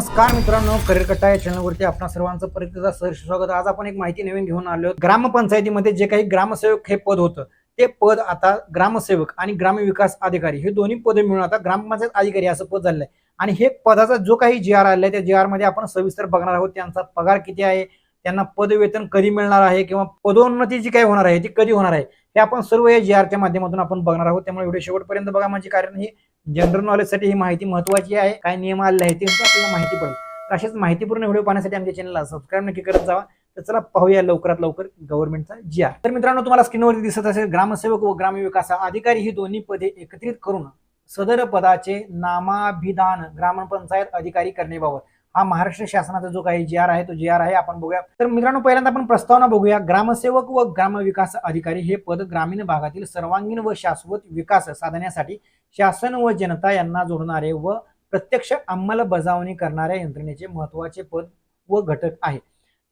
नमस्कार मित्रांनो करिअर कट्टा या चॅनलवरती आपणा सर्वांचं परत एकदा सहर्ष स्वागत. आज आपण एक माहिती नवीन घेऊन आलो ग्रामपंचायतीमध्ये जे काही ग्रामसेवक हे पद होतं ते पद आता ग्रामसेवक आणि ग्रामविकास अधिकारी हे दोन्ही पदे मिळून आता ग्रामपंचायत अधिकारी असं पद झालेलं आहे आणि हे पदाचा जो काही जी आर आलेला आहे त्या जी आरमध्ये आपण सविस्तर बघणार आहोत. त्यांचा पगार किती आहे त्यांना पदवेतन कधी मिळणार आहे किंवा पदोन्नती जी काही होणार आहे ती कधी होणार आहे हे आपण सर्व या जी आरच्या माध्यमातून आपण बघणार आहोत. त्यामुळे व्हिडिओ शेवटपर्यंत बघा. म्हणजे कारण ही जनरल नॉलेजसाठी ही माहिती महत्वाची आहे. काय नियम आलेले आहे ते आपल्याला माहिती पडेल. तर माहितीपूर्ण व्हिडिओ पाहण्यासाठी आमच्या चॅनलला सबस्क्राईब नक्की करत जावा. तर चला पाहूया लवकरात लवकर गव्हर्नमेंटचा जी आर तर मित्रांनो तुम्हाला स्क्रीनवरती दिसत असेल ग्रामसेवक व ग्रामविकास अधिकारी ही दोन्ही पदे एकत्रित करून सदर पदाचे नामाभिधान ग्रामपंचायत अधिकारी करण्याबाबत हा महाराष्ट्र शासनाचा जो काही जी आर आहे तो जी आर आहे आपण बघूया. तर मित्रांनो पहिल्यांदा आपण प्रस्तावना बघूया. ग्रामसेवक व ग्रामविकास अधिकारी हे पद ग्रामीण भागातील सर्वांगीण व शाश्वत विकास साधण्यासाठी शासन व जनता यांना जोडणारे व प्रत्यक्ष अंमलबजावणी करणाऱ्या यंत्रणेचे महत्त्वाचे पद व घटक आहे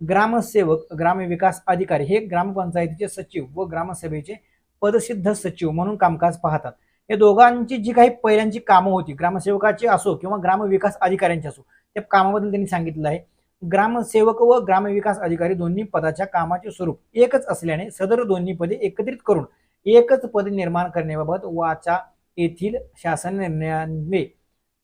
ग्रामसेवक ग्रामविकास अधिकारी हे ग्रामपंचायतीचे सचिव व ग्रामसभेचे पदसिद्ध सचिव म्हणून कामकाज पाहतात. या दोघांची जी काही पहिल्यांची कामं होती ग्रामसेवकाची असो किंवा ग्रामविकास अधिकाऱ्यांची असो त्या कामाबद्दल त्यांनी सांगितलं आहे. ग्रामसेवक व ग्रामविकास अधिकारी दोन्ही पदाच्या कामाचे स्वरूप एकच असल्याने सदर दोन्ही पदे एकत्रित करून एकच पद निर्माण करण्याबाबत वाचा येथील शासन निर्णयाने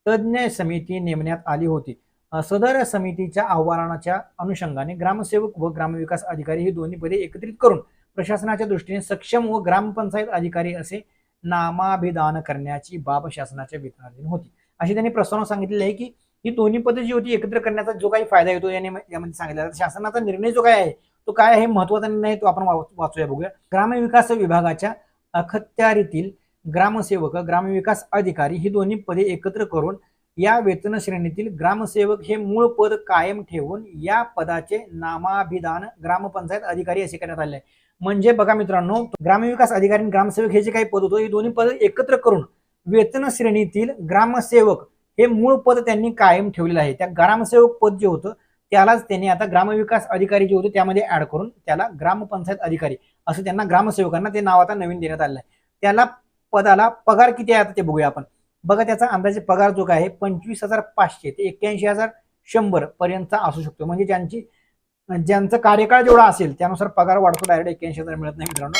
तज्ज्ञ समिती नेमण्यात आली होती. सदर समितीच्या आव्हानाच्या अनुषंगाने ग्रामसेवक व ग्रामविकास अधिकारी ही दोन्ही पदे एकत्रित करून प्रशासनाच्या दृष्टीने सक्षम व ग्रामपंचायत अधिकारी असे नामाभिधान करण्याची बाब शासनाच्या विचाराधीन होती. अशी त्यांनी प्रस्तावना सांगितलेली आहे की ही दोन्ही पदे जी होती एकत्र करण्याचा जो काही फायदा येतो याने यामध्ये सांगितला शासनाचा निर्णय जो काय आहे तो काय आहे महत्त्वाचा निर्णय तो आपण वाचूया बघूया ग्रामविकास विभागाच्या अखत्यारीतील ग्रामसेवक ग्रामविकास अधिकारी ही दोन्ही पदे एकत्र करून या वेतन श्रेणीतील ग्रामसेवक हे मूळ पद कायम ठेवून या पदाचे नामाभिधान ग्रामपंचायत अधिकारी असे करण्यात आले आहे. म्हणजे बघा मित्रांनो ग्रामविकास अधिकारी ग्रामसेवक हे जे काही पद होतं हे दोन्ही पद एकत्र करून वेतन श्रेणीतील ग्रामसेवक हे मूळ पद त्यांनी कायम ठेवलेलं आहे. त्या ग्रामसेवक पद जे होतं त्यालाच त्यांनी आता ग्रामविकास अधिकारी जे होते त्यामध्ये ऍड करून त्याला ग्रामपंचायत अधिकारी असं त्यांना ग्रामसेवकांना ते नाव आता नवीन देण्यात आलेलं आहे. त्याला पदाला पगार किती आहे आता ते बघूया आपण. बघा त्याचा अंदाजे पगार जो काय आहे पंचवीस हजार पाचशे ते एक्क्याऐंशी हजार शंभर पर्यंतचा असू शकतो. म्हणजे ज्यांची ज्यांचं कार्यकाळ जेवढा असेल त्यानुसार पगार वाढतो. डायरेक्ट एक्क्याऐंशी हजार मिळत नाही मित्रांनो.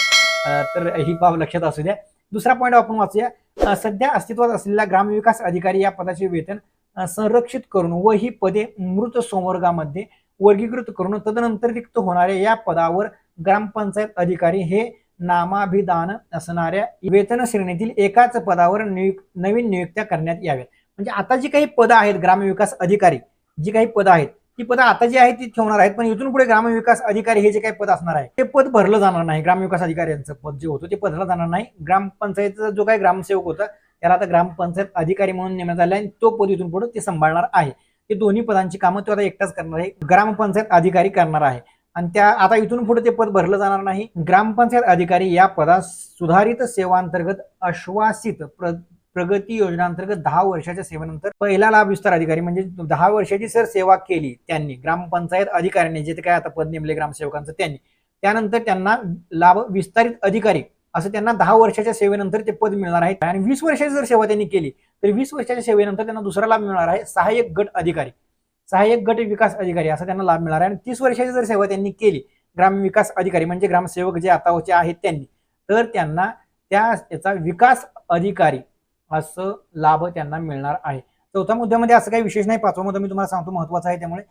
तर ही बाब लक्षात असू द्या. दुसरा पॉईंट आपण वाचूया. सध्या अस्तित्वात असलेल्या ग्रामविकास अधिकारी या पदाचे वेतन संरक्षित करून व ही पदे मृत संवर्गामध्ये वर्गीकृत करून तदनंतर रिक्त होणाऱ्या या पदावर ग्रामपंचायत अधिकारी हे नामाभिधान असणाऱ्या वेतन श्रेणीतील एकाच पदावर नियुक नवीन नियुक्त्या करण्यात याव्यात. म्हणजे आता जी काही पदं आहेत ग्रामविकास अधिकारी जी काही पदं आहेत ती पदं आता जी आहेत ती ठेवणार आहेत पण इथून पुढे ग्रामविकास अधिकारी हे जे काही पद असणार आहे ते पद भरलं जाणार नाही. ग्रामविकास अधिकाऱ्यांचं पद जे होतं ते भरलं जाणार नाही. ग्रामपंचायतीचा जो काही ग्रामसेवक होता त्याला आता ग्रामपंचायत अधिकारी म्हणून नेमण्यात आले आणि तो पद इथून पुढे ते सांभाळणार आहे. ते दोन्ही पदांची कामं तो आता एकटाच करणार आहे. ग्रामपंचायत अधिकारी करणार आहे. आणि त्या आता इथून पुढे ते पद भरलं जाणार नाही. ग्रामपंचायत अधिकारी या पदास सुधारित सेवांतर्गत आश्वासित प्रगती योजनांतर्गत दहा वर्षाच्या सेवेनंतर पहिला लाभ विस्तार अधिकारी म्हणजे दहा वर्षाची सर सेवा केली त्यांनी. ग्रामपंचायत अधिकाऱ्यांनी जे काय आता पद नेमले ग्रामसेवकांचं त्यांनी. त्यानंतर त्यांना लाभ विस्तारित अधिकारी असं त्यांना दहा वर्षाच्या सेवेनंतर ते पद मिळणार आहे. आणि वीस वर्षाची जर सेवा त्यांनी केली तर वीस वर्षाच्या सेवेनंतर त्यांना दुसरा लाभ मिळणार आहे सहाय्यक गट अधिकारी. सहाय्यक गट विकास अधिकारी असा त्यांना लाभ मिळणार आहे. आणि तीस वर्षाची जर सेवा त्यांनी केली ग्रामविकास अधिकारी म्हणजे ग्रामसेवक जे आताचे आहेत त्यांनी तर त्यांना त्या त्याचा विकास अधिकारी असं लाभ त्यांना मिळणार आहे. चौथ्या मुद्द्यामध्ये असं काही विशेष नाही. पाचवा मुद्दा मी तुम्हाला सांगतो महत्त्वाचा आहे त्यामुळे.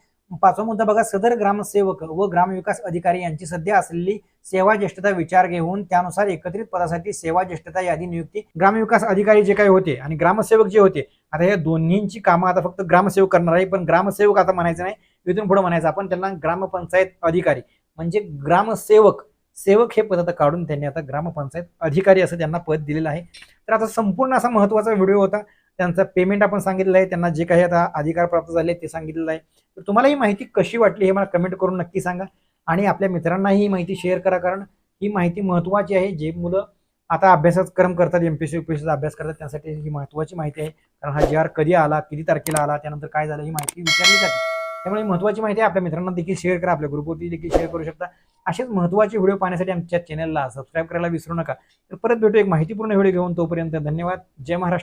पाचवा मुद्दा बघा सदर ग्रामसेवक व ग्रामविकास अधिकारी यांची सध्या असलेली सेवा ज्येष्ठता विचार घेऊन त्यानुसार एकत्रित पदासाठी सेवा ज्येष्ठता यादी नियुक्ती ग्रामविकास अधिकारी जे काही होते आणि ग्रामसेवक जे होते आता या दोन्हींची कामं आता फक्त ग्रामसेवक करणार आहे. पण ग्रामसेवक आता म्हणायचं नाही इथून पुढे म्हणायचं आपण त्यांना ग्रामपंचायत अधिकारी म्हणजे ग्रामसेवक सेवक हे पद आता काढून त्यांनी आता ग्रामपंचायत अधिकारी असं त्यांना पद दिलेलं आहे. तर आता संपूर्ण असा महत्त्वाचा व्हिडिओ होता. त्यांचा पेमेंट आपण सांगितलं आहे. त्यांना जे काही आता अधिकार प्राप्त झाले ते सांगितलेलं आहे. तर तुम्हाला ही माहिती कशी वाटली हे मला कमेंट करून नक्की सांगा. आणि आपल्या मित्रांनाही ही माहिती शेअर करा. कारण ही माहिती महत्वाची आहे. जे मुलं आता अभ्यासात क्रम करतात एमपीसी युपीएससीचा अभ्यास करतात त्यासाठी ही महत्वाची माहिती आहे. कारण हा जी आर कधी आला किती तारखेला आला त्यानंतर काय झालं ही माहिती विचारली जाते. त्यामुळे महत्वाची माहिती आहे. आपल्या मित्रांना देखील शेअर करा. आपल्या ग्रुपवरती देखील शेअर करू शकता. असेच महत्त्वाचे व्हिडिओ पाहण्यासाठी आमच्या चॅनलला सबस्क्राईब करायला विसरू नका. तर परत भेटू एक माहितीपूर्ण व्हिडिओ घेऊन. तोपर्यंत धन्यवाद. जय महाराष्ट्र.